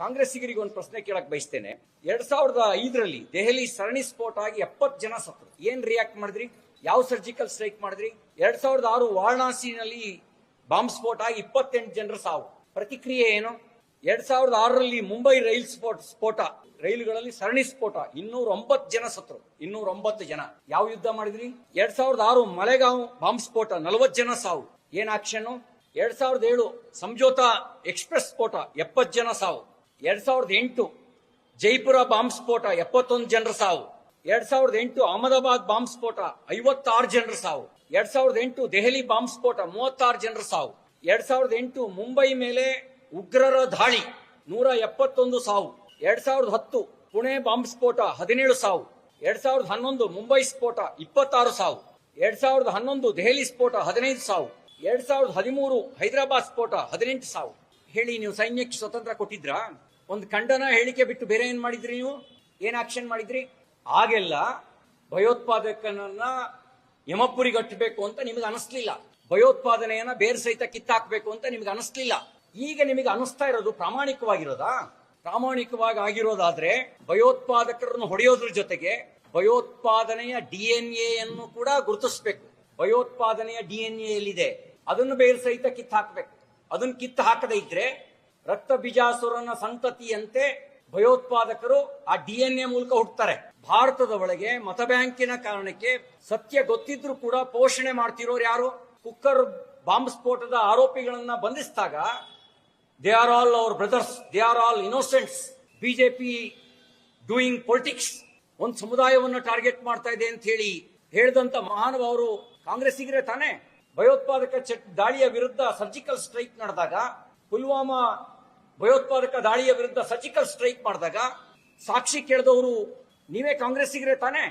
ಕಾಂಗ್ರೆಸ್ಸಿಗರಿಗೆ ಒಂದು ಪ್ರಶ್ನೆ ಕೇಳಕ್ ಬಯಸ್ತೇನೆ. ಎರಡ್ ಸಾವಿರದ ಐದರಲ್ಲಿ ದೆಹಲಿ ಸರಣಿ ಸ್ಫೋಟ ಆಗಿ ಎಪ್ಪತ್ತು ಜನ ಸತ್ರು ಏನ್ ರಿಯಾಕ್ಟ್ ಮಾಡಿದ್ರಿ? ಯಾವ ಸರ್ಜಿಕಲ್ ಸ್ಟ್ರೈಕ್ ಮಾಡಿದ್ರಿ? ಎರಡ್ ಸಾವಿರದ ಆರು ವಾರಣಾಸಿನಲ್ಲಿ ಬಾಂಬ್ ಸ್ಫೋಟ ಆಗಿ ಇಪ್ಪತ್ತೆಂಟು ಜನರ ಸಾವು. ಪ್ರತಿಕ್ರಿಯೆ ಏನು? ಎರಡ್ ಸಾವಿರದ ಆರರಲ್ಲಿ ಮುಂಬೈ ರೈಲ್ ಸ್ಫೋಟ ಸ್ಫೋಟ. ರೈಲುಗಳಲ್ಲಿ ಸರಣಿ ಸ್ಫೋಟ. ಇನ್ನೂರ ಒಂಬತ್ತು ಜನ ಸತ್ರು ಇನ್ನೂರ ಒಂಬತ್ತು ಜನ. ಯಾವ ಯುದ್ಧ ಮಾಡಿದ್ರಿ? ಎರಡ್ ಸಾವಿರದ ಆರು ಮಲೆಗಾಂವ್ ಬಾಂಬ್ ಸ್ಫೋಟ, ನಲವತ್ತು ಜನ ಸಾವು. ಏನ್ ಆಕ್ಷನ್ ಎರಡ್ ಸಾವಿರದ ಏಳು ಸಂಜೋತಾ ಎಕ್ಸ್ಪ್ರೆಸ್ ಸ್ಫೋಟ, ಎಪ್ಪತ್ತು ಜನ ಸಾವು. ಎರಡ್ ಸಾವಿರದ ಎಂಟು ಜೈಪುರ ಬಾಂಬ್ ಸ್ಫೋಟ ಎಪ್ಪತ್ತೊಂದು ಜನರ ಸಾವು. ಎರಡ್ ಸಾವಿರದ ಎಂಟು ಅಹಮದಾಬಾದ್ ಬಾಂಬ್ ಸ್ಫೋಟ ಐವತ್ತಾರು ಜನರ ಸಾವು. ಎರಡ್ ಸಾವಿರದ ಎಂಟು ದೆಹಲಿ ಬಾಂಬ್ ಸ್ಫೋಟ ಮೂವತ್ತಾರು ಜನರ ಸಾವು. ಎರಡ್ ಸಾವಿರದ ಎಂಟು ಮುಂಬೈ ಮೇಲೆ ಉಗ್ರರ ದಾಳಿ ನೂರ ಎಪ್ಪತ್ತೊಂದು ಸಾವು. ಎರಡ್ ಸಾವಿರದ ಹತ್ತು ಪುಣೆ ಬಾಂಬ್ ಸ್ಫೋಟ ಹದಿನೇಳು ಸಾವು. ಎರಡ್ ಸಾವಿರದ ಹನ್ನೊಂದು ಮುಂಬೈ ಸ್ಫೋಟ ಇಪ್ಪತ್ತಾರು ಸಾವು. ಎರಡ್ ಸಾವಿರದ ಹನ್ನೊಂದು ದೆಹಲಿ ಸ್ಫೋಟ ಹದಿನೈದು ಸಾವು. ಎರಡ್ ಸಾವಿರದ ಹದಿಮೂರು ಹೈದರಾಬಾದ್ ಸ್ಫೋಟ ಹದಿನೆಂಟು ಸಾವು. ಹೇಳಿ, ನೀವು ಸೈನ್ಯಕ್ಕೆ ಸ್ವತಂತ್ರ ಕೊಟ್ಟಿದ್ರಾ? ಒಂದು ಖಂಡನ ಹೇಳಿಕೆ ಬಿಟ್ಟು ಬೇರೆ ಏನ್ ಮಾಡಿದ್ರಿ ನೀವು? ಏನ್ ಆಕ್ಷನ್ ಮಾಡಿದ್ರಿ? ಆಗೆಲ್ಲ ಭಯೋತ್ಪಾದಕನನ್ನ ಯಮಪುರಿಗಟ್ಟಬೇಕು ಅಂತ ನಿಮಗೆ ಅನಿಸ್ಲಿಲ್ಲ. ಭಯೋತ್ಪಾದನೆಯನ್ನ ಬೇರ್ ಸಹಿತ ಕಿತ್ತಾಕ್ಬೇಕು ಅಂತ ನಿಮ್ಗೆ ಅನಿಸ್ಲಿಲ್ಲ. ಈಗ ನಿಮಗೆ ಅನಿಸ್ತಾ ಇರೋದು ಪ್ರಾಮಾಣಿಕವಾಗಿರೋದಾ? ಪ್ರಾಮಾಣಿಕವಾಗಿ ಆಗಿರೋದಾದ್ರೆ ಭಯೋತ್ಪಾದಕರನ್ನು ಹೊಡೆಯೋದ್ರ ಜೊತೆಗೆ ಭಯೋತ್ಪಾದನೆಯ ಡಿ ಎನ್ ಎಯನ್ನು ಕೂಡ ಗುರುತಿಸಬೇಕು. ಭಯೋತ್ಪಾದನೆಯ ಡಿ ಎನ್ ಎಲ್ಲಿದೆ? ಅದನ್ನು ಬೇರೆ ಸಹಿತ ಕಿತ್ತು ಹಾಕಬೇಕು ಅದನ್ನು ಕಿತ್ತು ಹಾಕದೇ ಇದ್ರೆ ರಕ್ತ ಬಿಜಾಸುರನ ಸಂತತಿಯಂತೆ ಭಯೋತ್ಪಾದಕರು ಆ ಡಿ ಎನ್ ಎ ಮೂಲಕ ಹುಟ್ಟುತ್ತಾರೆ ಭಾರತದ ಒಳಗೆ ಮತ ಬ್ಯಾಂಕಿನ ಕಾರಣಕ್ಕೆ ಸತ್ಯ ಗೊತ್ತಿದ್ರು ಕೂಡ ಪೋಷಣೆ ಮಾಡ್ತಿರೋರು ಯಾರು? ಕುಕ್ಕರ್ ಬಾಂಬ್ ಸ್ಫೋಟದ ಆರೋಪಿಗಳನ್ನ ಬಂಧಿಸಿದಾಗ they are all our brothers, they are all innocents, BJP doing politics, ಒಂದು ಸಮುದಾಯವನ್ನು ಟಾರ್ಗೆಟ್ ಮಾಡ್ತಾ ಇದೆ ಅಂತ ಹೇಳಿ ಹೇಳಿದಂತ ಮಹಾನುಭಾವರು ಕಾಂಗ್ರೆಸ್ಸಿಗರೇ ತಾನೇ. ಭಯೋತ್ಪಾದಕ ದಾಳಿಯ ವಿರುದ್ಧ ಸರ್ಜಿಕಲ್ ಸ್ಟ್ರೈಕ್ ನಡೆದಾಗ ಪುಲ್ವಾಮಾ ಭಯೋತ್ಪಾದಕ ದಾಳಿಯ ವಿರುದ್ಧ ಸರ್ಜಿಕಲ್ ಸ್ಟ್ರೈಕ್ ಮಾಡಿದಾಗ ಸಾಕ್ಷಿ ಕೇಳಿದವರು ನೀವೇ ಕಾಂಗ್ರೆಸ್ಸಿಗರೇ ತಾನೇ?